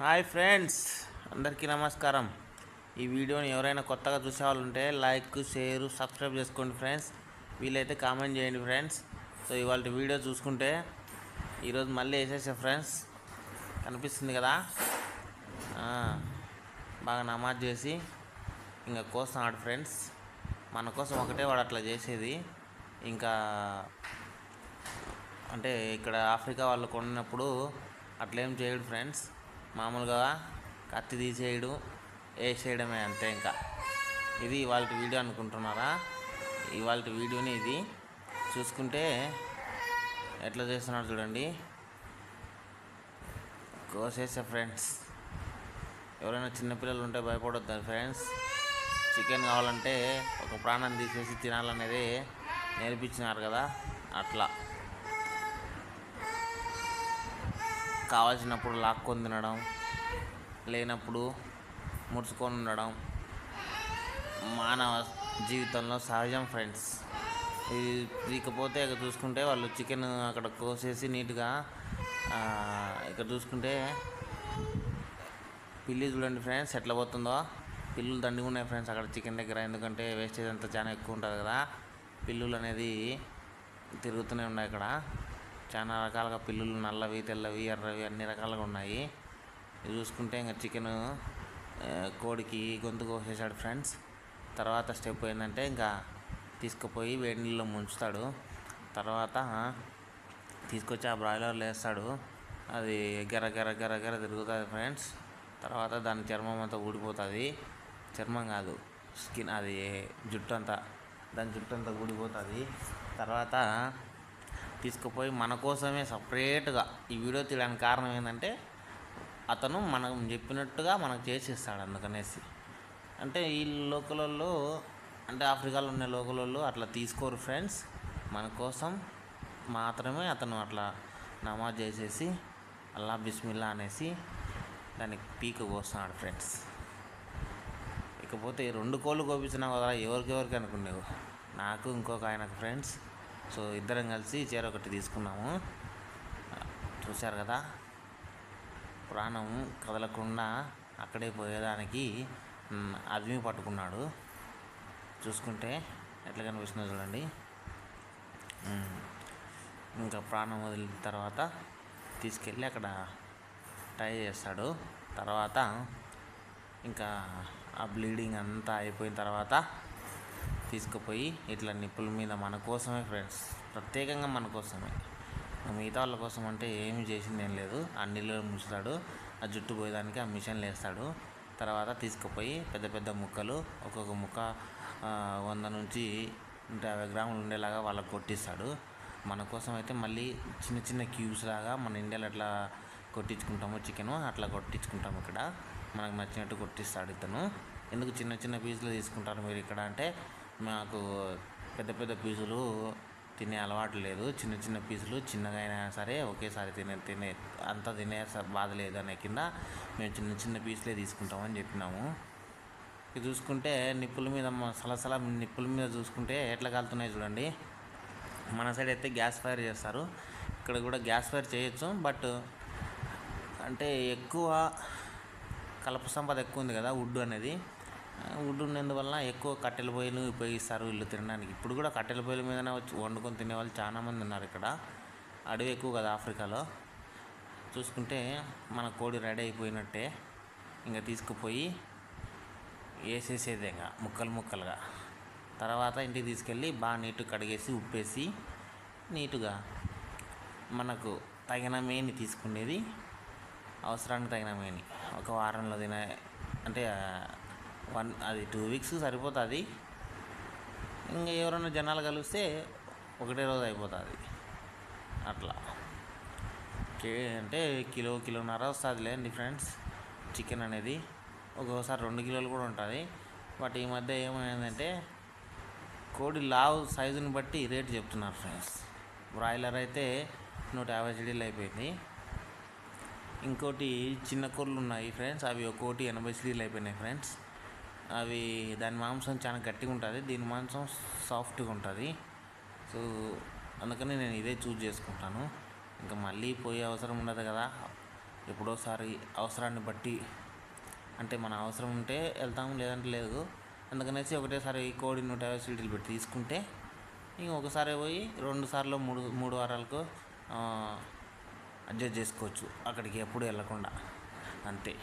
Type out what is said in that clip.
Hi friends అందరికీ నమస్కారం. ఈ వీడియోని ఎవరైనా కొత్తగా చూసే వాళ్ళు ఉంటే లైక్ షేర్ సబ్స్క్రైబ్ చేసుకోండి ఫ్రెండ్స్. వీలైతే కామెంట్ చేయండి ఫ్రెండ్స్. సో ఇవాళ వీడియో చూసుకుంటే ఈరోజు మళ్ళీ వేసేసా ఫ్రెండ్స్. కనిపిస్తుంది కదా? బాగా నమాజ్ చేసి ఇంకా కోస్తున్నాడు ఫ్రెండ్స్. మన కోసం ఒకటే వాడు అట్లా చేసేది. ఇంకా అంటే ఇక్కడ ఆఫ్రికా వాళ్ళు కొన్నప్పుడు అట్లేం చేయడు ఫ్రెండ్స్. మామూలుగా కత్తి తీసేయడు వేసేయడమే అంతే ఇంకా. ఇది ఇవాళ వీడియో అనుకుంటున్నారా? ఇవాళ వీడియోని ఇది. చూసుకుంటే ఎట్లా చేస్తున్నారు చూడండి. కోసేసే ఫ్రెండ్స్. ఎవరైనా చిన్నపిల్లలు ఉంటే భయపడొద్దు ఫ్రెండ్స్. చికెన్ కావాలంటే ఒక ప్రాణం తీసేసి తినాలనేది నేర్పించినారు కదా అట్లా. కావాల్సినప్పుడు లాక్కొని తినడం లేనప్పుడు ముడుచుకొని ఉండడం మానవ జీవితంలో సహజం ఫ్రెండ్స్. ఇది ఇకపోతే ఇక్కడ చూసుకుంటే వాళ్ళు చికెన్ అక్కడ కోసేసి నీట్గా ఇక్కడ చూసుకుంటే పిల్లి చూడండి ఫ్రెండ్స్ ఎట్లా పోతుందో. పిల్లులు దండిగా ఉన్నాయి ఫ్రెండ్స్ అక్కడ చికెన్ దగ్గర ఎందుకంటే వేస్టేజ్ అంతా చాలా ఎక్కువ ఉంటుంది కదా. పిల్లులు అనేది తిరుగుతూనే ఉన్నాయి ఇక్కడ చాలా రకాలుగా పిల్లులు నల్లవి తెల్లవి ఎర్రవి అన్ని రకాలుగా ఉన్నాయి. ఇది చూసుకుంటే ఇంకా చికెన్ కోడికి గొంతు కోసేసాడు ఫ్రెండ్స్. తర్వాత స్టెప్ ఏంటంటే ఇంకా తీసుకుపోయి వేడి నీళ్ళలో ముంచుతాడు. తర్వాత తీసుకొచ్చి ఆ బ్రాయిలర్లో వేస్తాడు. అది గెర గెర గెర గెర తిరుగుతుంది ఫ్రెండ్స్. తర్వాత దాని చర్మం అంతా ఊడిపోతుంది. చర్మం కాదు స్కిన్ అది జుట్టు అంతా దాని జుట్టు అంతా ఊడిపోతుంది. తర్వాత తీసుకుపోయి మన కోసమే సపరేట్గా ఈ వీడియో తీయడానికి కారణం ఏంటంటే అతను మనం చెప్పినట్టుగా మనకు చేసిస్తాడు అందుకనేసి. అంటే ఈ లోకలలో అంటే ఆఫ్రికాలో ఉన్న లోకలలో అట్లా తీసుకోరు ఫ్రెండ్స్. మన కోసం మాత్రమే అతను అట్లా నమాజ్ చేసేసి అల్లా బిస్మిల్లా అనేసి దానికి పీక కోస్తున్నాడు ఫ్రెండ్స్. ఇకపోతే రెండు కోళ్ళు కోపించినా కదా ఎవరికెవరికి అనుకునేవు నాకు ఇంకొక ఆయనకు ఫ్రెండ్స్. సో ఇద్దరం కలిసి చీర ఒకటి తీసుకున్నాము. చూశారు కదా? ప్రాణం కదలకుండా అక్కడే పోయేదానికి అదిమి పట్టుకున్నాడు. చూసుకుంటే ఎట్లా కనిపిస్తుందో చూడండి. ఇంకా ప్రాణం వదిలిన తర్వాత తీసుకెళ్ళి అక్కడ ట్రై చేస్తాడు. తర్వాత ఇంకా ఆ బ్లీడింగ్ అంతా అయిపోయిన తర్వాత తీసుకుపోయి ఇట్లా నిప్పుల మీద మన కోసమే ఫ్రెండ్స్. ప్రత్యేకంగా మన కోసమే. మిగతా వాళ్ళ కోసం అంటే ఏమి చేసింది ఏం లేదు. ఆ నీళ్ళు ముంచుతాడు. ఆ జుట్టు పోయేదానికి ఆ మిషన్లు వేస్తాడు తర్వాత తీసుకుపోయి పెద్ద పెద్ద ముక్కలు ఒక్కొక్క ముక్క వంద నుంచి నూట యాభై గ్రాములు ఉండేలాగా వాళ్ళకి కొట్టిస్తాడు. మన కోసం అయితే మళ్ళీ చిన్న చిన్న క్యూబ్స్ లాగా మన ఇండియాలో ఎట్లా కొట్టించుకుంటామో చికెన్ అట్లా కొట్టించుకుంటాము ఇక్కడ. మనకు నచ్చినట్టు కొట్టిస్తాడు ఇతను. ఎందుకు చిన్న చిన్న పీసులు తీసుకుంటారు మీరు ఇక్కడ అంటే మాకు పెద్ద పెద్ద పీసులు తినే అలవాటు లేదు. చిన్న చిన్న పీసులు చిన్నగా అయినా సరే ఒకేసారి తినే తినే అంతా తినే బాధ లేదు అనే కింద మేము చిన్న చిన్న పీసులే తీసుకుంటామని చెప్పినాము. ఇది చూసుకుంటే నిప్పుల మీద సలసల నిప్పుల మీద చూసుకుంటే ఎట్లా కాలుతున్నాయి చూడండి. మన సైడ్ అయితే గ్యాస్ ఫైర్ చేస్తారు. ఇక్కడ కూడా గ్యాస్ ఫైర్ చేయొచ్చు బట్ అంటే ఎక్కువ కలప సంపద ఎక్కువ ఉంది కదా వుడ్ అనేది. వుడ్ ఉన్నందువల్ల ఎక్కువ కట్టెల పొయ్యిలు ఉపయోగిస్తారు ఇల్లు తినడానికి. ఇప్పుడు కూడా కట్టెల పొయ్యిల మీదనే వచ్చి వండుకొని తినేవాళ్ళు చాలామంది ఉన్నారు ఇక్కడ. అడవి ఎక్కువ కదా ఆఫ్రికాలో. చూసుకుంటే మన కోడి రెడీ అయిపోయినట్టే ఇంకా తీసుకుపోయి వేసేసేది ఇంకా ముక్కలు ముక్కలుగా. తర్వాత ఇంటికి తీసుకెళ్ళి బాగా నీట్గా కడిగేసి ఉప్పేసి నీట్గా మనకు తగిన మేని తీసుకునేది. అవసరానికి తగిన మేని. ఒక వారంలో తినే అంటే వన్ అది టూ వీక్స్ సరిపోతుంది. ఇంకా ఎవరైనా జనాలు కలిస్తే ఒకటే రోజు అయిపోతుంది. అట్లా. కే అంటే కిలో కిలోన్నర వస్తుందిలే అండి ఫ్రెండ్స్. చికెన్ అనేది. ఒక్కోసారి రెండు కిలోలు కూడా ఉంటుంది. బట్ ఈ మధ్య ఏమైందంటే కోడి లావు సైజుని బట్టి రేట్ చెప్తున్నారు ఫ్రెండ్స్. బ్రాయిలర్ అయితే నూట యాభై సిడీలు అయిపోయింది. ఇంకోటి చిన్న కోళ్ళు ఉన్నాయి ఫ్రెండ్స్. అవి ఒక్కోటి ఎనభై సిడీలు అయిపోయినాయి ఫ్రెండ్స్. అవి దాని మాంసం చాలా గట్టిగా ఉంటుంది. దీని మాంసం సాఫ్ట్గా ఉంటుంది. సో అందుకని నేను ఇదే చూజ్ చేసుకుంటాను. ఇంకా మళ్ళీ పోయే అవసరం ఉండదు కదా. ఎప్పుడోసారి అవసరాన్ని బట్టి అంటే మన అవసరం ఉంటే వెళ్తాం లేదంటే లేదు. అందుకనేసి ఒకటేసారి కోడి నూట యాభై స్వీట్లు పెట్టి తీసుకుంటే ఇంక ఒకసారి పోయి రెండు సార్లు మూడు మూడు వారాలకు అడ్జస్ట్ చేసుకోవచ్చు. అక్కడికి ఎప్పుడు వెళ్ళకుండా. అంతే.